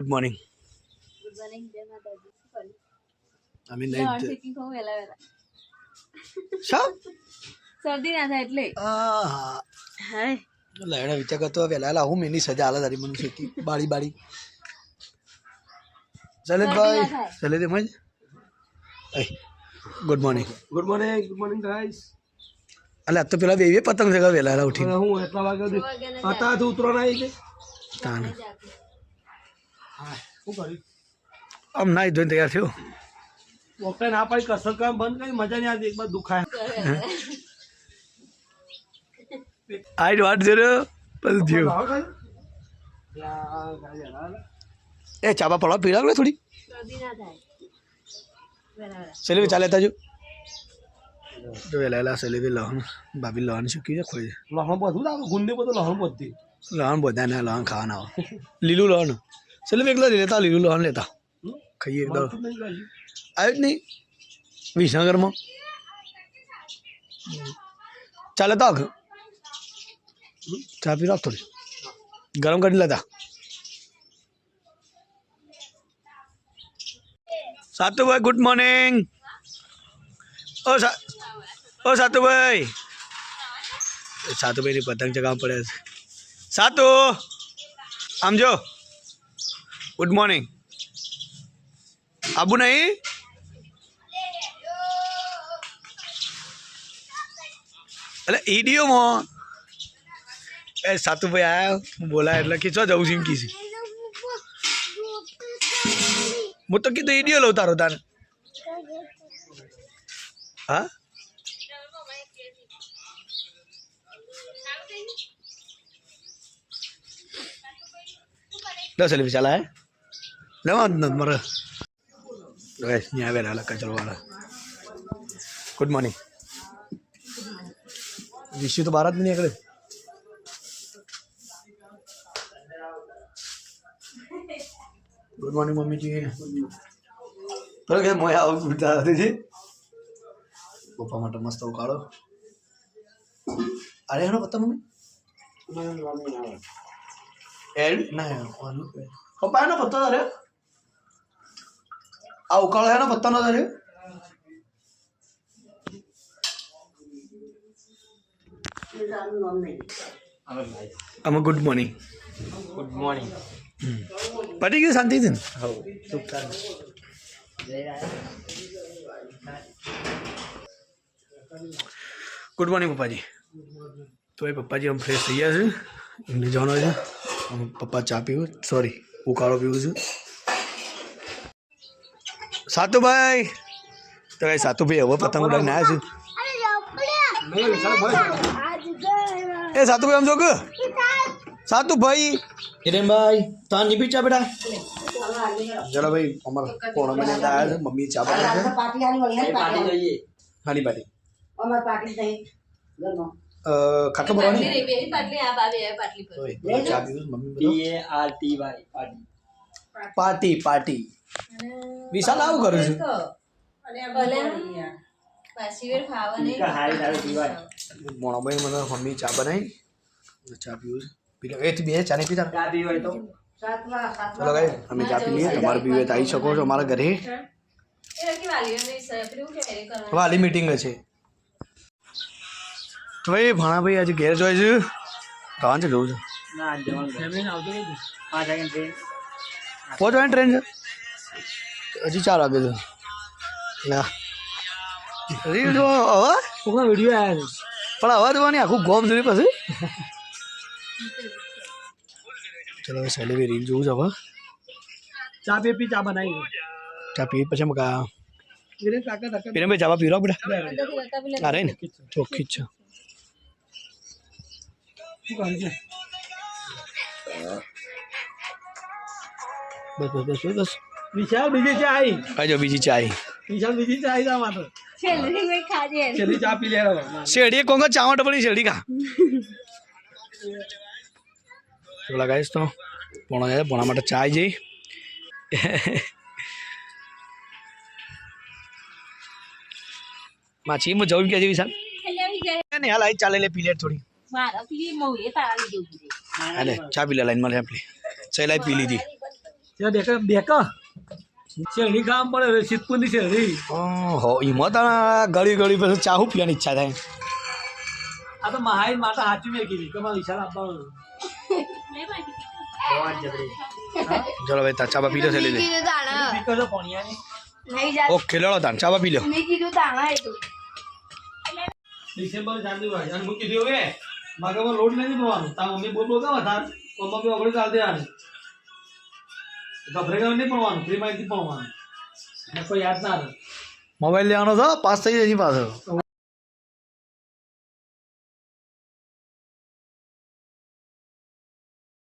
Good morning good morning જય માતાજી શું અમે એટલે. નહીં હળસેકી ખાઉં વહેલા વહેલા શરદી ના થાય એટલે આ હાય લાયણા વિચાર કરતો વહેલા હું મેની સજા આલા તારી મને શેકી બાળી બાળી થાય. શૈલેષ એમ જ good morning good morning good morning guys આજ તો પેલા બે બે પતંગ જગા વેલા ઉઠી ઉઠીને હું એટલા વાગે હતા તો ના આવી છે તાન હા શું કર્યું? આમ નાઈ ધોઈને તૈયાર થયો. ડોક્ટરે ના પાડી કસર કામ બંધ કરી મજા નહીં આવતી એક બાર દુખાય આઈ વાટ જોયો બધું થયું. એ ચાબા પડવા પીડા લે થોડી? સેલી ચાલે તા જો જો એલા વહેલા શૈલેષ લહણ ભાભી લહણ શીખી છે ખોઈ લહણ બધું ગુંદે બધું લહણ બધી લહણ બધા ના લહણ ખાવાના લીલું લહણ. શૈલેષ એકલા જ લેતા લીલું લહણ લેતા હમ? ખાઈએ એકદમ મળતું નહીં ગાડી. આવ્યું જ નહીં વિસનગરમાં ચાલે તો આખ ચા પી રાખ થોડી ગરમ કરી લેતા સાતુભાઈ ગુડ મોર્નિંગ ઓ સા ઓ સાતુભાઈ સાતુભાઈની પતંગ ચગાવવા પડે છે સાતુ આમ જો ગુડ મોર્નિંગ આબુ નહીં એટલે ઈડીઓમાં એ સાતુભાઈ આયા બોલાય એટલે કે ચો જવું છે એમ હું તો કીધું ઈડીઓ લઉં તારો તારે હા? દસ એલવી ચાલા હે લેવા જ નથી મારે બસ ત્યાં આવેલા કચરો વાળા ગુડ મોર્નિંગ વિશ્યુ તો બહાર જ નહીં નીકળે ગુડ મોર્નિંગ મમ્મીજી તો કે મોય આવું ગુડતા હતી છે પપ્પા માટે મસ્ત ઉકાળો અરે એનો પત્તા મમ્મી એડ ના આનું પપ્પા એનો પત્તો તારે આ ઉકાળો એનો પત્તા ન? તારે અમે ગુડ મોર્નિંગ ગુડ મોર્નિંગ પટી ગયું શાંતિથી? ને ગુડ મોર્નિંગ પપ્પાજી. તો એ પપ્પાજી આમ ફ્રેશ થઈ ગયા છે. એમને જવાનો છે. આમ પપ્પા ચા પીવું. સોરી ઉકાળો પીવું છું. સાતુભાઈ. તો ભાઈ સાતુભાઈ હવે પતંગ ઉડાવીને આવ્યા છે. એ સાતુભાઈ આમ જો કે સાતુભાઈ. હિરેનભાઈ તાર નહીં પી ચા બેટા? ચલો ભાઈ અમાર કોણ મને આવ્યા છે? મમ્મી ચા બનાવે છે? હાની પાટી અમાર પાટી થઈ. ખાટલો ભરવાની? પાટલી આ બાબે આ પાટલી બધા ચા પીવું છે, પાર્ટી પાર્ટી. વિશાલ આવું કરું છું. મોણાભાઈ મને મમ્મી ચા બનાવી. ચા પીવું છે. પી લો. એ બે ચા નહીં પીતા. ચલો ગાઈ અમે ચા પી લઈએ. તમારે પીવે તો આવી શકો છો અમારા ઘરે. પેલું. વાલી મીટિંગ છે. તો ભાઈ ભાણાભાઈ આજે ઘેર જોઈ છે. કાં છે જવું છે. પહોંચવાની ટ્રેન છે. હજી ચાર વાગે છે ના રીલ જો હવે કોકના વીડિયો આવ્યા પણ હવે જોવાની આખું ગોમ જોઈ પછી ચલો હવે સેલેબી રીલ જોવું છે હવે છે ચા પી પી ચા બનાવી ચા પી પછી અમે કા એને કાકા કાકા પીને ભાઈ ચાવા પીરો બેટા અંદરથી બતાવી લે. આ રહી ને ચોખ્ખી જ છે શું કહે છે બસ બસ બસ બસ વિશાલ બીજી ચા આવી આજો બીજી ચાય. વિશાલ બીજી ચા આવી તા માટે છેલ્લી કોઈ ખાજે. છેલ્લી ચા પી લેરો શેડી કોંગો ચાવટ પડી શેડી કા? તો ગાઈસ તો પોણો જાય પોણા માટે ચા આવી જઈ. માછી મો જવું કે છે વિશાલ. આવી ને હાલ આઈ ચાલે લે પી થોડી. મારા પીલી મો એ તારા આવી કીધું. હાલે ચા પી લે લાઈનમાં લે આપલી ચલાઈ પી લીધી. બેક બેક શેરડી ખાવા પડે સિદ્ધપુરની શેરડી. હો એમાં તારા ગળી ગળી પછી ચાહુ પીવાની ઈચ્છા થાય. આ તો મહાઈ માતા સાચું મેં કીધી કે મારે ઈશારા આપવાનો ચલો ભાઈ તાર ચાબા પી લો છે લઈ લે. ઓકે લડો તાર ચાબા પી લો. મેં કીધું તાણા એ ડિસેમ્બર જાન્યુઆરી. અને મૂકી કીધું હવે. માગમાં લોડ નથી પડવાનું તાર મમ્મી બોલ બોલ કાવા તાર. મમ્મી ઓગળી ચાલ ગભરેગા નહીં પડવાનું ફ્રી માહિતી પડવાનું કોઈ યાદ મોબાઈલ લેવાનો તો પાસ થઈ જાય પાછો